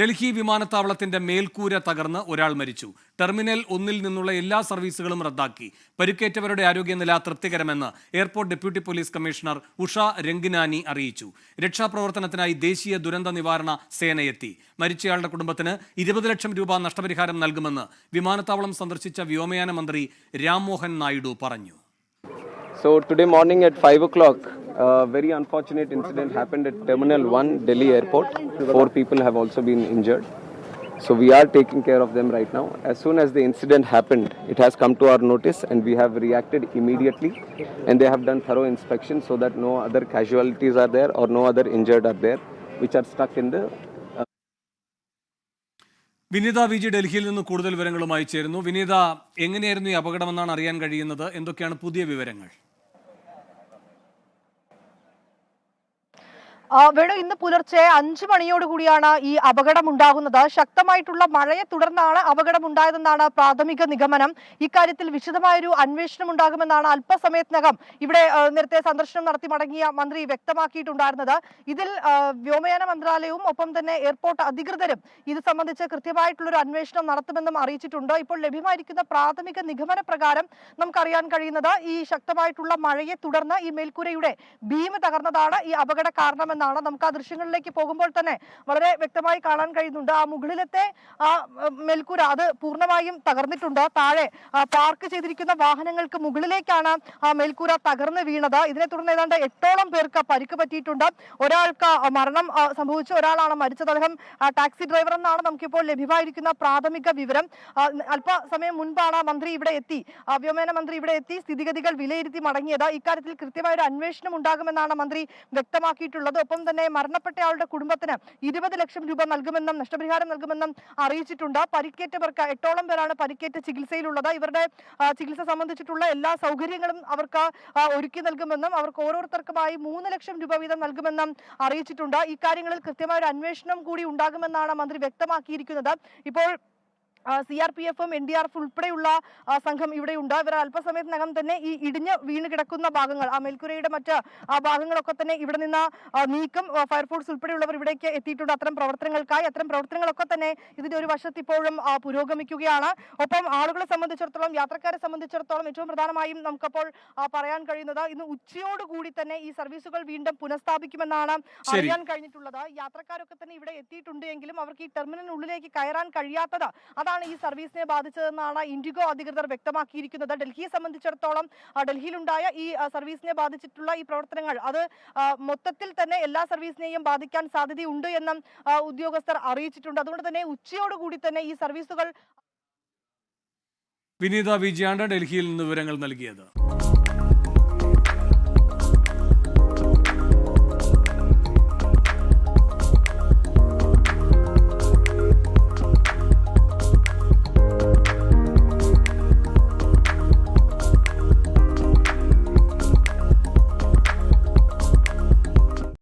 ഡൽഹി വിമാനത്താവളത്തിന്റെ മേൽക്കൂര തകർന്ന് ഒരാൾ മരിച്ചു. ടെർമിനൽ ഒന്നിൽ നിന്നുള്ള എല്ലാ സർവീസുകളും റദ്ദാക്കി. പരിക്കേറ്റവരുടെ ആരോഗ്യനില തൃപ്തികരമെന്ന് airport deputy police commissioner Usha Rangnani അറിയിച്ചു. രക്ഷാപ്രവർത്തനത്തിനായി ദേശീയ ദുരന്ത നിവാരണ സേനയെത്തി. മരിച്ചയാളുടെ കുടുംബത്തിന് ഇരുപത് ലക്ഷം രൂപ നഷ്ടപരിഹാരം നൽകുമെന്ന് വിമാനത്താവളം സന്ദർശിച്ച വ്യോമയാന മന്ത്രി രാംമോഹൻ നായിഡു പറഞ്ഞു. So today morning at 5 o'clock, a very unfortunate incident happened at Terminal 1, Delhi Airport. Four people have also been injured. So we are taking care of them right now. As soon as the incident happened, it has come to our notice and we have reacted immediately and they have done thorough inspection so that no other casualties are there or no other injured are there which are stuck in the Vineetha V G ഡൽഹിയിൽ നിന്ന് കൂടുതൽ വിവരങ്ങളുമായി ചേരുന്നു വിനീത എങ്ങനെയായിരുന്നു ഈ അപകടമെന്നാണ് അറിയാൻ കഴിയുന്നത് എന്തൊക്കെയാണ് പുതിയ വിവരങ്ങൾ വേണു ഇന്ന് പുലർച്ചെ അഞ്ചു മണിയോട് കൂടിയാണ് ഈ അപകടം ഉണ്ടാകുന്നത് ശക്തമായിട്ടുള്ള മഴയെ തുടർന്നാണ് അപകടം ഉണ്ടായതെന്നാണ് പ്രാഥമിക നിഗമനം. ഇക്കാര്യത്തിൽ വിശദമായൊരു അന്വേഷണം ഉണ്ടാകുമെന്നാണ് അല്പസമയത്തിനകം ഇവിടെ നേരത്തെ സന്ദർശനം നടത്തി മടങ്ങിയ മന്ത്രി വ്യക്തമാക്കിയിട്ടുണ്ടായിരുന്നത്. ഇതിൽ വ്യോമയാന മന്ത്രാലയവും ഒപ്പം തന്നെ എയർപോർട്ട് അധികൃതരും ഇത് സംബന്ധിച്ച് കൃത്യമായിട്ടുള്ളൊരു അന്വേഷണം നടത്തുമെന്നും അറിയിച്ചിട്ടുണ്ട്. ഇപ്പോൾ ലഭ്യമായിരിക്കുന്ന പ്രാഥമിക നിഗമന പ്രകാരം നമുക്കറിയാൻ കഴിയുന്നത് ഈ ശക്തമായിട്ടുള്ള മഴയെ തുടർന്ന് ഈ മേൽക്കൂരയുടെ ഭീമ തകർന്നതാണ് ഈ അപകട കാരണമെന്നാണ് നമുക്ക് ആ ദൃശ്യങ്ങളിലേക്ക് പോകുമ്പോൾ തന്നെ വളരെ വ്യക്തമായി കാണാൻ കഴിയുന്നുണ്ട്. ആ മുകളിലത്തെ ആ മേൽക്കൂര അത് പൂർണമായും തകർന്നിട്ടുണ്ട്. താഴെ പാർക്ക് ചെയ്തിരിക്കുന്ന വാഹനങ്ങൾക്ക് മുകളിലേക്കാണ് ആ മേൽക്കൂര തകർന്ന് വീണത്. ഇതിനെ തുടർന്ന് ഏതാണ്ട് എട്ടോളം പേർക്ക് പരിക്ക് പറ്റിയിട്ടുണ്ട്. ഒരാൾക്ക് മരണം സംഭവിച്ചു. ഒരാളാണ് മരിച്ചത്. അദ്ദേഹം ടാക്സി ഡ്രൈവർ എന്നാണ് നമുക്കിപ്പോൾ ലഭ്യമായിരിക്കുന്ന പ്രാഥമിക വിവരം. അല്പസമയം മുൻപാണ് മന്ത്രി ഇവിടെ എത്തി. വ്യോമയാന മന്ത്രി ഇവിടെ എത്തി. സ്ഥിതിഗതികൾ വിലയിരുത്തി മടങ്ങിയത്. ഇക്കാര്യത്തിൽ കൃത്യമായ ഒരു അന്വേഷണം ഉണ്ടാകുമെന്നാണ് മന്ത്രി വ്യക്തമാക്കിയിട്ടുള്ളത്. ഒപ്പം തന്നെ മരണപ്പെട്ടയാളുടെ കുടുംബത്തിന് ഇരുപത് ലക്ഷം രൂപ നൽകുമെന്നും നഷ്ടപരിഹാരം നൽകുമെന്നും അറിയിച്ചിട്ടുണ്ട്. പരിക്കേറ്റവർക്ക് എട്ടോളം പേരാണ് പരിക്കേറ്റ ചികിത്സയിലുള്ളത്. ഇവരുടെ ചികിത്സ സംബന്ധിച്ചിട്ടുള്ള എല്ലാ സൗകര്യങ്ങളും അവർക്ക് ഒരുക്കി നൽകുമെന്നും അവർക്ക് ഓരോരുത്തർക്കുമായി മൂന്ന് ലക്ഷം രൂപ വീതം നൽകുമെന്നും അറിയിച്ചിട്ടുണ്ട്. ഇക്കാര്യങ്ങളിൽ കൃത്യമായ ഒരു അന്വേഷണം കൂടി ഉണ്ടാകുമെന്നാണ് മന്ത്രി വ്യക്തമാക്കിയിരിക്കുന്നത്. ഇപ്പോൾ സി ആർ പി എഫും എൻ ഡി ആർ എഫ് ഉൾപ്പെടെയുള്ള സംഘം ഇവിടെയുണ്ട്. ഇവർ അല്പസമയത്തിനകം തന്നെ ഈ ഇടിഞ്ഞ് വീണ് കിടക്കുന്ന ഭാഗങ്ങൾ ആ മേൽക്കുരയുടെ മറ്റ് ആ ഭാഗങ്ങളൊക്കെ തന്നെ ഇവിടെ നിന്ന് നീക്കം ഫയർഫോഴ്സ് ഉൾപ്പെടെയുള്ളവർ ഇവിടേക്ക് എത്തിയിട്ടുണ്ട്. അത്തരം പ്രവർത്തനങ്ങൾക്കായി അത്തരം പ്രവർത്തനങ്ങളൊക്കെ തന്നെ ഇതിന്റെ ഒരു വശത്ത് ഇപ്പോഴും പുരോഗമിക്കുകയാണ്. ഒപ്പം ആളുകളെ സംബന്ധിച്ചിടത്തോളം യാത്രക്കാരെ സംബന്ധിച്ചിടത്തോളം ഏറ്റവും പ്രധാനമായും നമുക്കപ്പോൾ പറയാൻ കഴിയുന്നത് ഇന്ന് ഉച്ചയോടുകൂടി തന്നെ ഈ സർവീസുകൾ വീണ്ടും പുനഃസ്ഥാപിക്കുമെന്നാണ് അറിയാൻ കഴിഞ്ഞിട്ടുള്ളത്. യാത്രക്കാരൊക്കെ തന്നെ ഇവിടെ എത്തിയിട്ടുണ്ട് എങ്കിലും അവർക്ക് ഈ ടെർമിനലിനുള്ളിലേക്ക് കയറാൻ കഴിയാത്തത് അതാണ് ഈ സർവീസിനെ ബാധിച്ചതെന്നാണ് ഇൻഡിഗോ അധികൃതർ വ്യക്തമാക്കിയിരിക്കുന്നത്. ഡൽഹിയെ സംബന്ധിച്ചിടത്തോളം ഡൽഹിയിലുണ്ടായ ഈ സർവീസിനെ ബാധിച്ചിട്ടുള്ള ഈ പ്രവർത്തനങ്ങൾ അത് മൊത്തത്തിൽ തന്നെ എല്ലാ സർവീസിനെയും ബാധിക്കാൻ സാധ്യതയുണ്ട് എന്നും ഉദ്യോഗസ്ഥർ അറിയിച്ചിട്ടുണ്ട്. അതുകൊണ്ട് തന്നെ ഉച്ചയോടുകൂടി തന്നെ ഈ സർവീസുകൾ വിനീത വിജയാണ് ഡൽഹിയിൽ നിന്ന് വിവരങ്ങൾ നൽകിയത്.